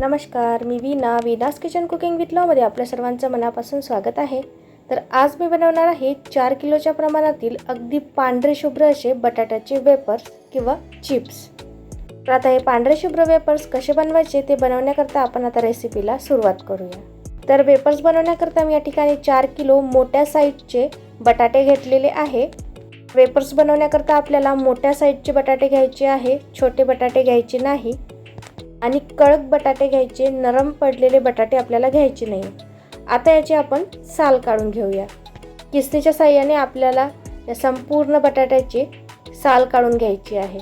नमस्कार मी Veena Veena's kitchen cooking with लॉमध्ये आपल्या सर्वांचं मनापासून स्वागत आहे. तर आज मी बनवणार आहे चार किलोच्या प्रमाणातील अगदी पांढरे शुभ्र असे बटाट्याचे वेपर्स किंवा चिप्स तर आता हे पांढरे शुभ्र वेपर्स कसे बनवायचे ते बनवण्याकरता आपण आता रेसिपीला सुरुवात करूया. तर वेपर्स बनवण्याकरता मी या ठिकाणी चार किलो मोठ्या साईजचे बटाटे घेतलेले आहे. वेपर्स बनवण्याकरता आपल्याला मोठ्या साईजचे बटाटे घ्यायचे आहे छोटे बटाटे घ्यायचे नाही. आणि कडक बटाटे घ्यायचे नरम पडलेले बटाटे आपल्याला घ्यायचे नाही. आता याची आपण साल काढून घेऊया. किस्तीच्या साह्याने आपल्याला या संपूर्ण बटाट्याची साल काढून घ्यायची आहे.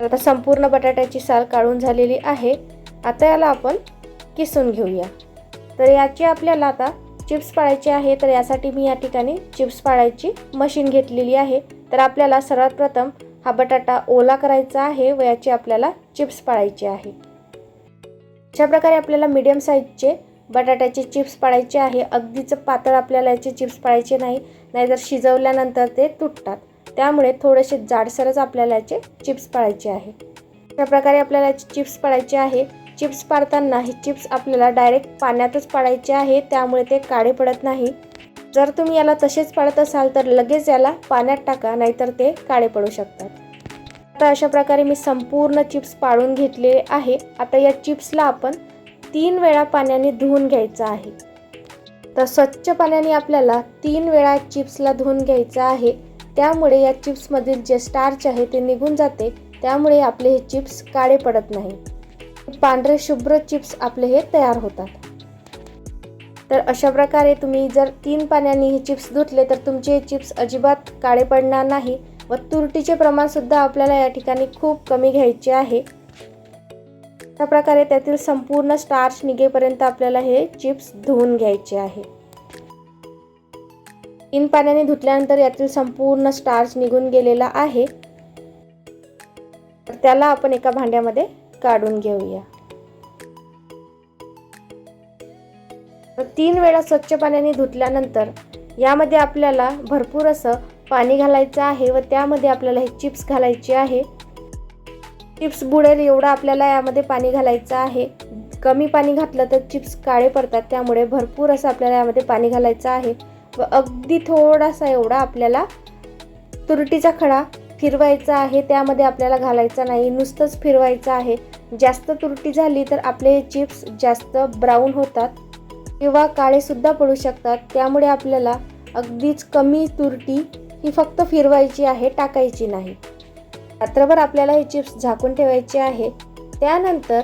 तर आता संपूर्ण बटाट्याची साल काढून झालेली आहे. आता याला आपण किसून घेऊया. तर याची आपल्याला आता चिप्स पाळायचे आहे तर यासाठी मी या ठिकाणी चिप्स पाळायची मशीन घेतलेली आहे. तर आपल्याला सर्वात प्रथम हा बटाटा ओला करायचा आहे व याची आपल्याला चिप्स पाळायचे आहे. अशा प्रकारे आपल्याला मीडियम साईजचे बटाट्याचे चिप्स पाळायचे आहे. अगदीच पातळ आपल्याला याचे चिप्स पाळायचे नाही नाहीतर शिजवल्यानंतर ते तुटतात. त्यामुळे थोडेसे जाडसरच आपल्याला याचे चिप्स पाळायचे आहे. अशा प्रकारे आपल्याला याचे चिप्स पाळायचे आहे. चिप्स पाडताना हे चिप्स आपल्याला डायरेक्ट पाण्यातच पाडायचे आहे. त्यामुळे ते काळे पडत नाही. जर तुम्ही याला तसेच पाडत असाल तर लगेच याला पाण्यात टाका नाहीतर ते काळे पडू शकतात. आता अशा प्रकारे मी संपूर्ण चिप्स पाळून घेतलेले आहे. आता या चिप्सला आपण तीन वेळा पाण्याने धुवून घ्यायचं आहे. तर स्वच्छ पाण्याने आपल्याला तीन वेळा चिप्सला धुवून घ्यायचं आहे. त्यामुळे या चिप्समधील जे स्टार्च आहे ते निघून जाते. त्यामुळे आपले हे चिप्स काळे पडत नाही. पांढरे शुभ्र चिप्स आपले हे तयार होतात. तर अशा प्रकारे तुम्ही जर तीन पाण्याने हे चिप्स धुतले तर तुमचे चिप्स अजिबात काळे पडणार नाही. व तुरटीचे प्रमाणसुद्धा आपल्याला या ठिकाणी खूप कमी घ्यायचे आहे. अशा प्रकारे त्यातील संपूर्ण स्टार्च निघेपर्यंत आपल्याला हे चिप्स धुवून घ्यायचे आहे. तीन पाण्याने धुतल्यानंतर यातील संपूर्ण स्टार्च निघून गेलेला आहे. तर त्याला आपण एका भांड्यामध्ये काढून घेऊया. तीन वेळा स्वच्छ पाण्याने धुतल्यानंतर यामध्ये आपल्याला भरपूर असं पाणी घालायचं आहे व त्यामध्ये आपल्याला हे चिप्स घालायचे आहे. चिप्स बुडेल एवढं आपल्याला यामध्ये पाणी घालायचं आहे. कमी पाणी घातलं तर चिप्स काळे पडतात त्यामुळे भरपूर असं आपल्याला यामध्ये पाणी घालायचं आहे. व अगदी थोडासा एवढा आपल्याला तुरटीचा खडा फिरवायचा आहे त्यामध्ये आपल्याला घालायचा नाही नुसतंच फिरवायचं आहे. जास्त तुरटी झाली तर आपले चिप्स जास्त ब्राऊन होतात किंवा काळेसुद्धा पडू शकतात त्यामुळे आपल्याला अगदीच कमी तुरटी ही फक्त फिरवायची आहे टाकायची नाही. रात्रभर आपल्याला हे चिप्स झाकून ठेवायचे आहे. त्यानंतर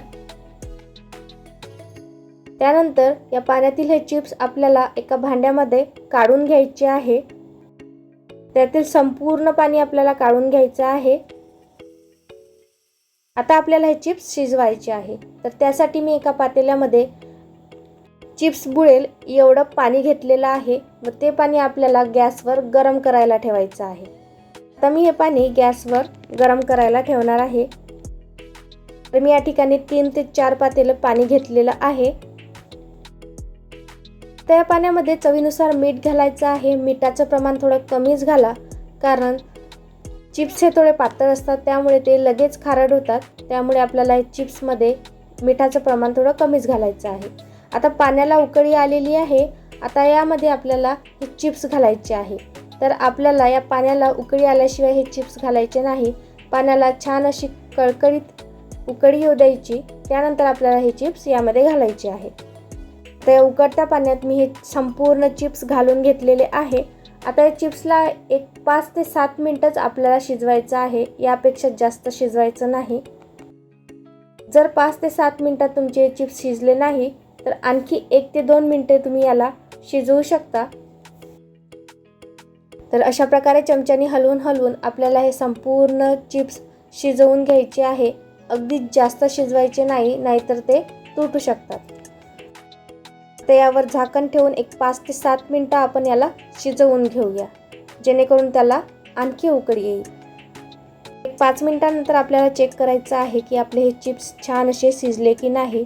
त्यानंतर या पाण्यातील हे चिप्स आपल्याला एका भांड्यामध्ये काढून घ्यायचे आहे. त्यातील संपूर्ण पाणी आपल्याला काढून घ्यायचं आहे. आता आपल्याला हे चिप्स शिजवायचे आहे. तर त्यासाठी मी एका पातेल्यामध्ये चिप्स बुळेल एवढं पाणी घेतलेलं आहे व ते पाणी आपल्याला गॅसवर गरम करायला ठेवायचं आहे. आता मी हे पाणी गॅसवर गरम करायला ठेवणार आहे. तर मी या ठिकाणी तीन ते चार पातेलं पाणी घेतलेलं आहे. त्या पाण्यामध्ये चवीनुसार मीठ घालायचं आहे. मिठाचं प्रमाण थोडं कमीच घाला कारण चिप्स हे थोडे पातळ असतात त्यामुळे ते लगेच खारड होतात. त्यामुळे आपल्याला हे चिप्समध्ये मिठाचं प्रमाण थोडं कमीच घालायचं आहे. आता पाण्याला उकळी आलेली आहे. आता यामध्ये आपल्याला हे चिप्स घालायचे आहे. तर आपल्याला या पाण्याला उकळी आल्याशिवाय हे चिप्स घालायचे नाही. पाण्याला छान अशी कळकळीत उकळी येऊ द्यायची. त्यानंतर आपल्याला हे चिप्स यामध्ये घालायचे आहे. तर उकळत्या पाण्यात मी हे संपूर्ण चिप्स घालून घेतलेले आहे. आता या चिप्सला एक पाच ते सात मिनटंच आपल्याला शिजवायचं आहे. यापेक्षा जास्त शिजवायचं नाही. जर पाच ते सात मिनटात तुमचे चिप्स शिजले नाही तर आणखी एक ते दोन मिनटे तुम्ही याला शिजवू शकता. तर अशा प्रकारे चमच्याने हलवून हलवून आपल्याला हे संपूर्ण चिप्स शिजवून घ्यायचे आहे. अगदी जास्त शिजवायचे नाही नाहीतर ते तुटू शकतात. तर यावर झाकण ठेवून एक पाच ते सात मिनटं आपण याला शिजवून घेऊया जेणेकरून त्याला आणखी उकड येईल. एक पाच मिनटानंतर आपल्याला चेक करायचं आहे की आपले हे चिप्स छान असे शिजले की नाही.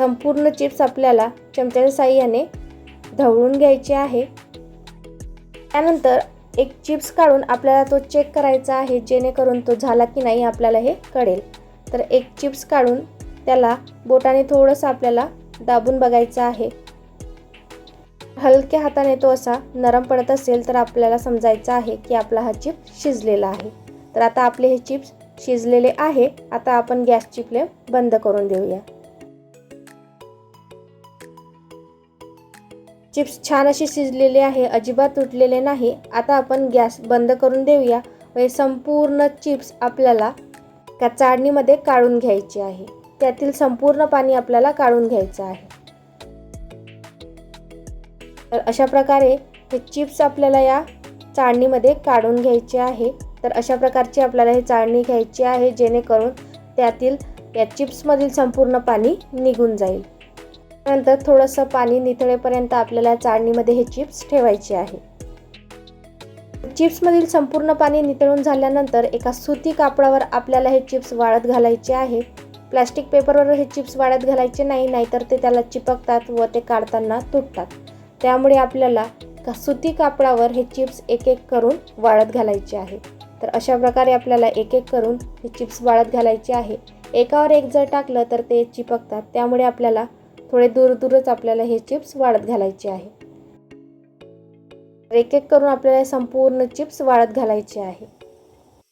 संपूर्ण चिप्स आपल्याला चमच्याच्या साह्याने ढवळून घ्यायचे आहे. त्यानंतर एक चिप्स काढून आपल्याला तो चेक करायचा आहे जेणेकरून तो झाला की नाही आपल्याला हे कळेल. तर एक चिप्स काढून त्याला बोटाने थोडंसं आपल्याला दाबून बघायचं आहे. हलक्या हाताने तो असा नरम पडत असेल तर आपल्याला समजायचं आहे की आपला हा चिप्स शिजलेला आहे. तर आता आपले हे चिप्स शिजलेले आहे. आता आपण गॅसची फ्लेम बंद करून देऊया. चिप्स छान असे शिजलेले आहे अजिबात तुटलेले नाही. आता आपण गॅस बंद करून देऊया व हे संपूर्ण चिप्स आपल्याला का चाळणीमध्ये काढून घ्यायचे आहे. त्यातील संपूर्ण पाणी आपल्याला काढून घ्यायचं आहे. तर अशा प्रकारे हे चिप्स आपल्याला या चाळणीमध्ये काढून घ्यायचे आहे. तर अशा प्रकारची आपल्याला हे चाळणी घ्यायची आहे जेणेकरून त्यातील या चिप्समधील संपूर्ण पाणी निघून जाईल. नंतर थोडंसं पाणी निथळेपर्यंत आपल्याला चाळणीमध्ये हे चिप्स ठेवायचे आहे. चिप्समधील संपूर्ण पाणी नितळून झाल्यानंतर एका सुती कापडावर आपल्याला हे चिप्स वाळत घालायचे आहे. प्लॅस्टिक पेपरवर हे चिप्स वाळत घालायचे नाही नाहीतर ते त्याला चिपकतात व ते काढताना तुटतात. त्यामुळे आपल्याला का सुती कापडावर हे चिप्स एक एक करून वाळत घालायचे आहे. तर अशा प्रकारे आपल्याला एक एक करून हे चिप्स वाळत घालायचे आहे. एकावर एक जर टाकलं तर ते चिपकतात. त्यामुळे आपल्याला थोडे दूर दूरच आपल्याला हे चिप्स वाढत घालायचे आहे. एक एक करून आपल्याला संपूर्ण चिप्स वाढत घालायचे आहे.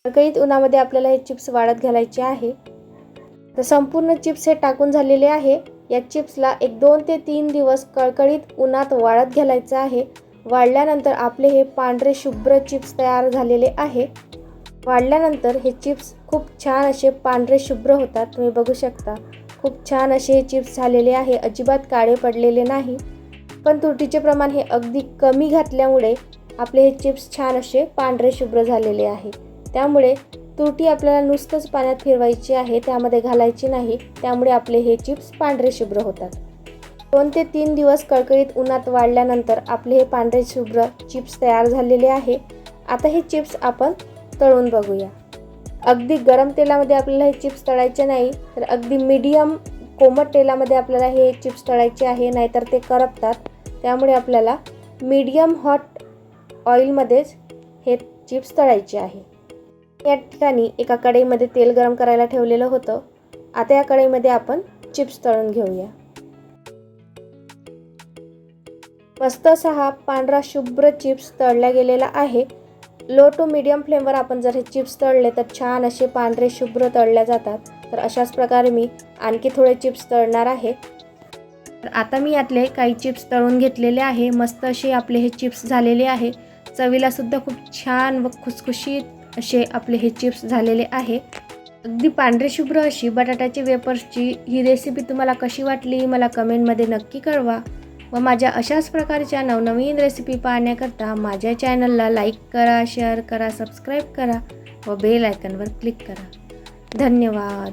कडकडीत उन्हामध्ये आपल्याला हे चिप्स वाढत घालायचे आहे. तर संपूर्ण चिप्स हे टाकून झालेले आहे. या चिप्सला एक दोन ते तीन दिवस कळकळीत उन्हात वाळत घालायचं आहे. वाढल्यानंतर आपले हे पांढरे शुभ्र चिप्स तयार झालेले आहे. वाढल्यानंतर हे चिप्स खूप छान असे पांढरे शुभ्र होतात. तुम्ही बघू शकता. खूप छान असे हे चिप्स झालेले आहे. अजिबात काळे पडलेले नाही. पण तुरटीचे प्रमाण हे अगदी कमी घातल्यामुळे आपले हे चिप्स छान असे पांढरे शुभ्र झालेले आहे. त्यामुळे तुरटी आपल्याला नुसतंच पाण्यात फिरवायची आहे त्यामध्ये घालायची नाही त्यामुळे आपले हे चिप्स पांढरे शुभ्र होतात. दोन ते तीन दिवस कळकळीत उन्हात वाढल्यानंतर आपले हे पांढरे शुभ्र चिप्स तयार झालेले आहे. आता हे चिप्स आपण तळून बघूया. अगदी गरम तेलामध्ये आपल्याला हे चिप्स तळायचे नाही तर अगदी मीडियम कोमट तेलामध्ये आपल्याला हे चिप्स तळायचे आहे नाहीतर ते करपतात. त्यामुळे आपल्याला मीडियम हॉट ऑइलमध्येच हे चिप्स तळायचे आहे. या ठिकाणी एका कढईमध्ये तेल गरम करायला ठेवलेलं होतं. आता या कढईमध्ये आपण चिप्स तळून घेऊया. मस्त असा हा पांढरा शुभ्र चिप्स तळला गेलेला आहे. लो टू मिडियम फ्लेमवर आपण जर हे चिप्स तळले तर छान असे पांढरे शुभ्र तळल्या जातात. तर अशाच प्रकारे मी आणखी थोडे चिप्स तळणार आहे. तर आता मी यातले काही चिप्स तळून घेतलेले आहे. मस्त असे आपले हे चिप्स झालेले आहे. चवीला सुद्धा खूप छान व खुसखुशीत असे आपले हे चिप्स झालेले आहे. अगदी पांढरे शुभ्र अशी बटाट्याची वेपर्सची ही रेसिपी तुम्हाला कशी वाटली? मला कमेंटमध्ये नक्की कळवा. व माझ्या अशाच प्रकारच्या नवनवीन रेसिपी पाहण्याकरता माझ्या चॅनलला लाईक करा शेअर करा सबस्क्राईब करा व बेल आयकनवर क्लिक करा. धन्यवाद.